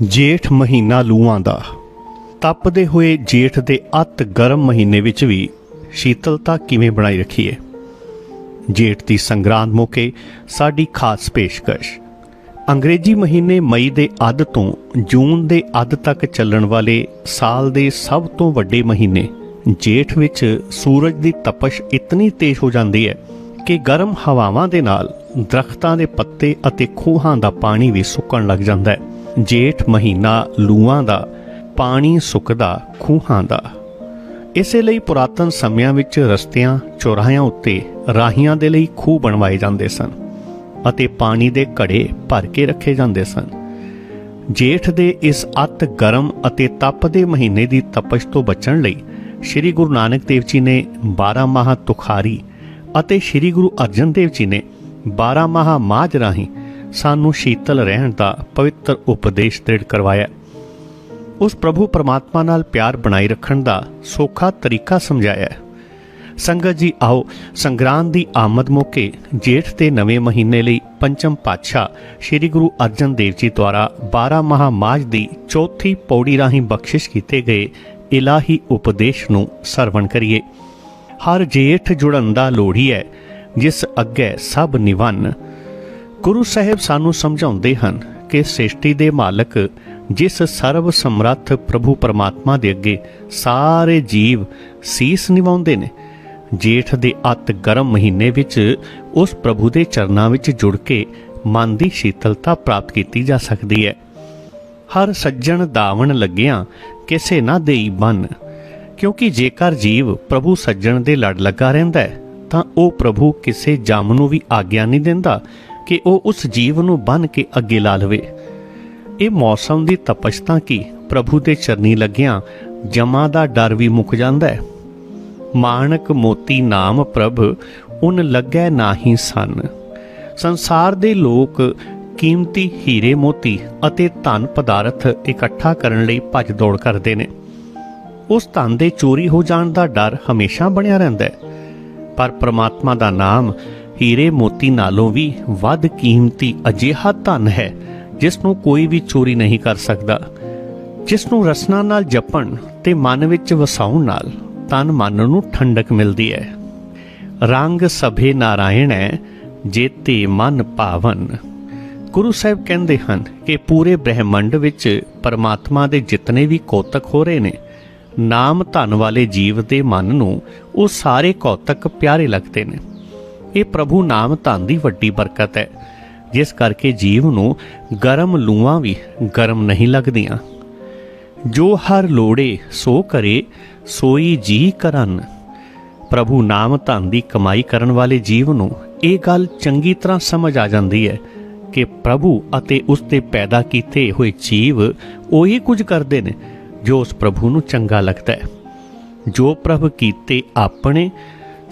ਜੇਠ ਮਹੀਨਾ ਲੂਆਂ ਦਾ। ਤਪਦੇ ਹੋਏ ਜੇਠ ਦੇ ਅਤ ਗਰਮ ਮਹੀਨੇ ਵਿੱਚ ਵੀ ਸ਼ੀਤਲਤਾ ਕਿਵੇਂ ਬਣਾਈ ਰੱਖੀਏ? ਜੇਠ ਦੀ ਸੰਗਰਾਂਦ ਮੌਕੇ ਸਾਡੀ ਖਾਸ ਪੇਸ਼ਕਸ਼। ਅੰਗਰੇਜ਼ੀ ਮਹੀਨੇ ਮਈ ਦੇ ਅੱਧ ਤੋਂ ਜੂਨ ਦੇ ਅੱਧ ਤੱਕ ਚੱਲਣ ਵਾਲੇ ਸਾਲ ਦੇ ਸਭ ਤੋਂ ਵੱਡੇ ਮਹੀਨੇ, ਜੇਠ ਵਿੱਚ ਸੂਰਜ ਦੀ ਤਪਸ਼ ਇਤਨੀ ਤੇਜ਼ ਹੋ ਜਾਂਦੀ ਹੈ ਕਿ ਗਰਮ ਹਵਾਵਾਂ ਦੇ ਨਾਲ ਦਰਖਤਾਂ ਦੇ ਪੱਤੇ ਅਤੇ ਖੂਹਾਂ ਦਾ ਪਾਣੀ ਵੀ ਸੁੱਕਣ ਲੱਗ ਜਾਂਦਾ ਹੈ। ਜੇਠ ਮਹੀਨਾ ਲੂਆਂ ਦਾ, ਪਾਣੀ ਸੁੱਕਦਾ ਖੂਹਾਂ ਦਾ। ਇਸੇ ਲਈ ਪੁਰਾਤਨ ਸਮਿਆਂ ਵਿੱਚ ਰਸਤਿਆਂ, ਚੌਰਾਹਿਆਂ ਉੱਤੇ ਰਾਹੀਆਂ ਦੇ ਲਈ ਖੂਹ ਬਣਵਾਏ ਜਾਂਦੇ ਸਨ ਅਤੇ ਪਾਣੀ ਦੇ ਘੜੇ ਭਰ ਕੇ ਰੱਖੇ ਜਾਂਦੇ ਸਨ। ਜੇਠ ਦੇ ਇਸ ਅਤ ਗਰਮ ਅਤੇ ਤਪਦੇ ਮਹੀਨੇ ਦੀ ਤਪਸ਼ ਤੋਂ ਬਚਣ ਲਈ ਸ੍ਰੀ ਗੁਰੂ ਨਾਨਕ ਦੇਵ ਜੀ ਨੇ 12 ਮਾਹ ਤੁਖਾਰੀ ਅਤੇ ਸ੍ਰੀ ਗੁਰੂ ਅਰਜਨ ਦੇਵ ਜੀ ਨੇ 12 ਮਾਹ ਮਾਝ ਰਾਹੀਂ ਸਾਨੂੰ ਸ਼ੀਤਲ ਰਹਿਣ ਦਾ ਪਵਿੱਤਰ ਉਪਦੇਸ਼ ਦ੍ਰਿੜ ਕਰਵਾਇਆ। ਉਸ ਪ੍ਰਭੂ ਪਰਮਾਤਮਾ ਨਾਲ ਪਿਆਰ ਬਣਾਈ ਰੱਖਣ ਦਾ ਸੌਖਾ ਤਰੀਕਾ ਸਮਝਾਇਆ। ਹੈ ਸੰਗਤ ਜੀ ਆਓ, ਸੰਗਰਾਂਦ ਦੀ ਆਮਦ ਮੌਕੇ ਜੇਠ ਦੇ ਨਵੇਂ ਮਹੀਨੇ ਲਈ ਪੰਚਮ ਪਾਤਸ਼ਾਹ ਸ੍ਰੀ ਗੁਰੂ ਅਰਜਨ ਦੇਵ ਜੀ ਦੁਆਰਾ 12 ਮਹਾ ਮਾਝ ਦੀ ਚੌਥੀ ਪੌੜੀ ਰਾਹੀਂ ਬਖਸ਼ਿਸ਼ ਕੀਤੇ ਗਏ ਇਲਾਹੀ ਉਪਦੇਸ਼ ਨੂੰ ਸਰਵਣ ਕਰੀਏ। ਹਰ ਜੇਠ ਜੁੜਨ ਦਾ ਲੋੜੀ ਹੈ, ਜਿਸ ਅੱਗੇ ਸਭ ਨਿਵੰਨ ਗੁਰੂ ਸਾਹਿਬ ਸਾਨੂੰ ਸਮਝਾਉਂਦੇ ਹਨ ਕਿ ਸ੍ਰਿਸ਼ਟੀ ਦੇ ਮਾਲਕ ਜਿਸ ਸਰਵ ਸਮਰੱਥ ਪ੍ਰਭੂ ਪਰਮਾਤਮਾ ਦੇ ਅੱਗੇ ਸਾਰੇ ਜੀਵ ਸੀਸ ਨਿਵਾਉਂਦੇ ਨੇ, ਜੇਠ ਦੇ ਅਤ ਗਰਮ ਮਹੀਨੇ ਵਿੱਚ ਉਸ ਪ੍ਰਭੂ ਦੇ ਚਰਨਾਂ ਵਿੱਚ ਜੁੜ ਕੇ ਮਨ ਦੀ ਸ਼ੀਤਲਤਾ ਪ੍ਰਾਪਤ ਕੀਤੀ ਜਾ ਸਕਦੀ ਹੈ। ਹਰ ਸੱਜਣ ਦਾਵਣ ਲੱਗਿਆ ਕਿਸੇ ਨਾ ਦੇਈ ਬਨ, ਕਿਉਂਕਿ ਜੇਕਰ ਜੀਵ ਪ੍ਰਭੂ ਸੱਜਣ ਦੇ ਲੜ ਲੱਗਾ ਰਹਿੰਦਾ ਹੈ, ਤਾਂ ਉਹ ਪ੍ਰਭੂ ਕਿਸੇ ਜਮ ਨੂੰ ਵੀ ਆਗਿਆ ਨਹੀਂ ਦਿੰਦਾ ਕਿ ਉਹ ਉਸ ਜੀਵ ਨੂੰ ਬੰਨ ਕੇ ਅੱਗੇ ਲਾ ਲਵੇ। ਇਹ ਮੌਸਮ ਦੀ ਤਪਸ਼ਤਾ ਕੀ ਪ੍ਰਭੂ ਦੇ ਚਰਨੀ ਲੱਗਿਆਂ ਜਮਾ ਦਾ ਡਰ ਵੀ ਮੁੱਕ ਜਾਂਦਾ ਹੈ। ਮਾਨਕ ਮੋਤੀ ਨਾਮ ਪ੍ਰਭ, ਉਨ ਲੱਗੈ ਨਾਹੀ ਸਨ। ਸੰਸਾਰ ਦੇ ਲੋਕ ਕੀਮਤੀ ਹੀਰੇ ਮੋਤੀ ਅਤੇ ਧਨ ਪਦਾਰਥ ਇਕੱਠਾ ਕਰਨ ਲਈ ਭੱਜ ਦੌੜ ਕਰਦੇ ਨੇ। ਉਸ ਧਨ ਦੇ ਚੋਰੀ ਹੋ ਜਾਣ ਦਾ ਡਰ ਹਮੇਸ਼ਾ ਬਣਿਆ ਰਹਿੰਦਾ ਹੈ। ਪਰ ਪ੍ਰਮਾਤਮਾ ਦਾ ਨਾਮ ਹੀਰੇ ਮੋਤੀ ਨਾਲੋਂ ਵੀ ਵੱਧ ਕੀਮਤੀ ਅਜਿਹਾ ਧਨ ਹੈ ਜਿਸ ਨੂੰ ਕੋਈ ਵੀ ਚੋਰੀ ਨਹੀਂ ਕਰ ਸਕਦਾ। ਜਿਸ ਨੂੰ ਰਸਨਾ ਨਾਲ ਜਪਣ ਤੇ ਮਨ ਵਿੱਚ ਵਸਾਉਣ ਨਾਲ ਤਨ ਮਨ ਨੂੰ ਠੰਡਕ ਮਿਲਦੀ ਹੈ। ਰੰਗ ਸਭੇ ਨਾਰਾਇਣ ਹੈ ਜੇਤੇ ਮਨ ਭਾਵਨ ਗੁਰੂ ਸਾਹਿਬ ਕਹਿੰਦੇ ਹਨ ਕਿ ਪੂਰੇ ਬ੍ਰਹਿਮੰਡ ਵਿੱਚ ਪਰਮਾਤਮਾ ਦੇ ਜਿਤਨੇ ਵੀ ਕੌਤਕ ਹੋ ਰਹੇ ਨੇ, ਨਾਮ ਧਨ ਵਾਲੇ ਜੀਵ ਦੇ ਮਨ ਨੂੰ ਉਹ ਸਾਰੇ ਕੌਤਕ ਪਿਆਰੇ ਲੱਗਦੇ ਨੇ। ਇਹ ਪ੍ਰਭੂ ਨਾਮ ਧਨ ਦੀ ਵੱਡੀ ਬਰਕਤ ਹੈ, ਜਿਸ ਕਰਕੇ ਜੀਵ ਨੂੰ ਗਰਮ ਲੂਆਂ ਵੀ ਗਰਮ ਨਹੀਂ ਲੱਗਦੀਆਂ। ਜੋ ਹਰ ਲੋੜੇ ਸੋ ਕਰੇ, ਸੋਈ ਜੀ ਕਰਨ। ਪ੍ਰਭੂ ਨਾਮ ਧਨ ਦੀ ਕਮਾਈ ਕਰਨ ਵਾਲੇ ਜੀਵ ਨੂੰ ਇਹ ਗੱਲ ਚੰਗੀ ਤਰ੍ਹਾਂ ਸਮਝ ਆ ਜਾਂਦੀ ਹੈ ਕਿ ਪ੍ਰਭੂ ਅਤੇ ਉਸ 'ਤੇ ਪੈਦਾ ਕੀਤੇ ਹੋਏ ਜੀਵ ਉਹੀ ਕੁਝ ਕਰਦੇ ਨੇ ਜੋ ਉਸ ਪ੍ਰਭੂ ਨੂੰ ਚੰਗਾ ਲੱਗਦਾ ਹੈ। ਜੋ ਪ੍ਰਭ ਕੀਤੇ ਆਪਣੇ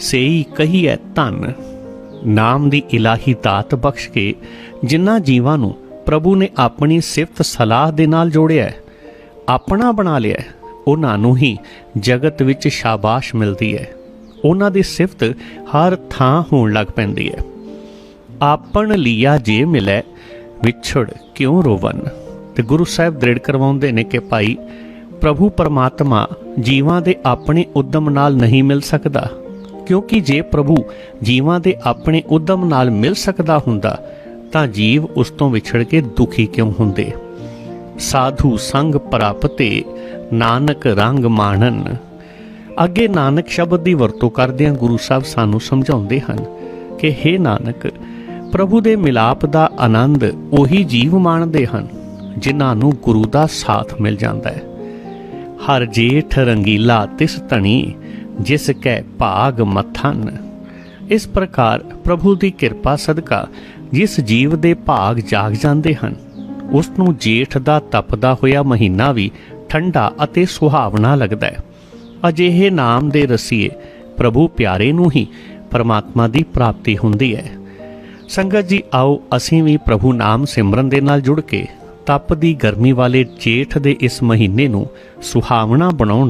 ਸੇਈ ਕਹੀਐ ਧਨ। ਨਾਮ ਦੀ ਇਲਾਹੀ ਦਾਤ ਬਖਸ਼ ਕੇ ਜਿਨ੍ਹਾਂ ਜੀਵਾਂ ਨੂੰ ਪ੍ਰਭੂ ਨੇ ਆਪਣੀ ਸਿਫਤ ਸਲਾਹ ਦੇ ਨਾਲ ਜੋੜਿਆ ਆਪਣਾ ਬਣਾ ਲਿਆ ਉਹਨਾਂ ਨੂੰ ਹੀ ਜਗਤ ਵਿੱਚ ਸ਼ਾਬਾਸ਼ ਮਿਲਦੀ ਹੈ ਉਹਨਾਂ ਦੀ ਸਿਫਤ ਹਰ ਥਾਂ ਹੋਣ ਲੱਗ ਪੈਂਦੀ ਹੈ ਆਪਣ ਲੀਆ ਜੇ ਮਿਲੇ, ਵਿਛੜ ਕਿਉਂ ਰੋਵਨ? ਤੇ ਗੁਰੂ ਸਾਹਿਬ ਦ੍ਰਿੜ ਕਰਵਾਉਂਦੇ ਨੇ ਕਿ ਭਾਈ, ਪ੍ਰਭੂ ਪਰਮਾਤਮਾ ਜੀਵਾਂ ਦੇ ਆਪਣੇ ਉਦਮ ਨਾਲ ਨਹੀਂ ਮਿਲ ਸਕਦਾ। ਕਿਉਂਕਿ ਜੇ ਪ੍ਰਭੂ ਜੀਵਾਂ ਦੇ ਆਪਣੇ ਉਦਮ ਨਾਲ ਮਿਲ ਸਕਦਾ ਹੁੰਦਾ, ਤਾਂ ਜੀਵ ਉਸ ਤੋਂ ਵਿਛੜ ਕੇ ਦੁਖੀ ਕਿਉਂ ਹੁੰਦੇ? ਸਾਧੂ ਸੰਗ ਪ੍ਰਾਪਤੇ, ਨਾਨਕ ਰੰਗ ਮਾਣਨ। ਅੱਗੇ ਨਾਨਕ ਸ਼ਬਦ ਦੀ ਵਰਤੋਂ ਕਰਦਿਆਂ ਗੁਰੂ ਸਾਹਿਬ ਸਾਨੂੰ ਸਮਝਾਉਂਦੇ ਹਨ ਕਿ हे ਨਾਨਕ, ਪ੍ਰਭੂ ਦੇ ਮਿਲਾਪ ਦਾ ਆਨੰਦ ਉਹੀ ਜੀਵ ਮਾਣਦੇ ਹਨ, ਜਿਨ੍ਹਾਂ ਨੂੰ ਗੁਰੂ ਦਾ ਸਾਥ ਮਿਲ ਜਾਂਦਾ ਹੈ। ਹਰ ਜੇਠ ਰੰਗੀਲਾ ਤਿਸ ਧਣੀ ਜਿਸ ਕੈ ਭਾਗ ਮਥਨ। ਇਸ ਪ੍ਰਕਾਰ ਪ੍ਰਭੂ ਦੀ ਕਿਰਪਾ ਸਦਕਾ ਜਿਸ ਜੀਵ ਦੇ ਭਾਗ ਜਾਗ ਜਾਂਦੇ ਹਨ, ਉਸ ਨੂੰ ਜੇਠ ਦਾ ਤਪਦਾ ਹੋਇਆ ਮਹੀਨਾ ਵੀ ਠੰਡਾ ਅਤੇ ਸੁਹਾਵਣਾ ਲੱਗਦਾ ਹੈ। ਅਜਿਹੇ ਨਾਮ ਦੇ ਰਸੀਏ ਪ੍ਰਭੂ ਪਿਆਰੇ ਨੂੰ ਹੀ ਪਰਮਾਤਮਾ ਦੀ ਪ੍ਰਾਪਤੀ ਹੁੰਦੀ ਹੈ। ਸੰਗਤ ਜੀ, ਆਓ ਅਸੀਂ ਵੀ ਪ੍ਰਭੂ ਨਾਮ ਸਿਮਰਨ ਦੇ ਨਾਲ ਜੁੜ ਕੇ ਤਪ ਦੀ ਗਰਮੀ ਵਾਲੇ ਜੇਠ ਦੇ ਇਸ ਮਹੀਨੇ ਨੂੰ ਸੁਹਾਵਣਾ ਬਣਾਉਣ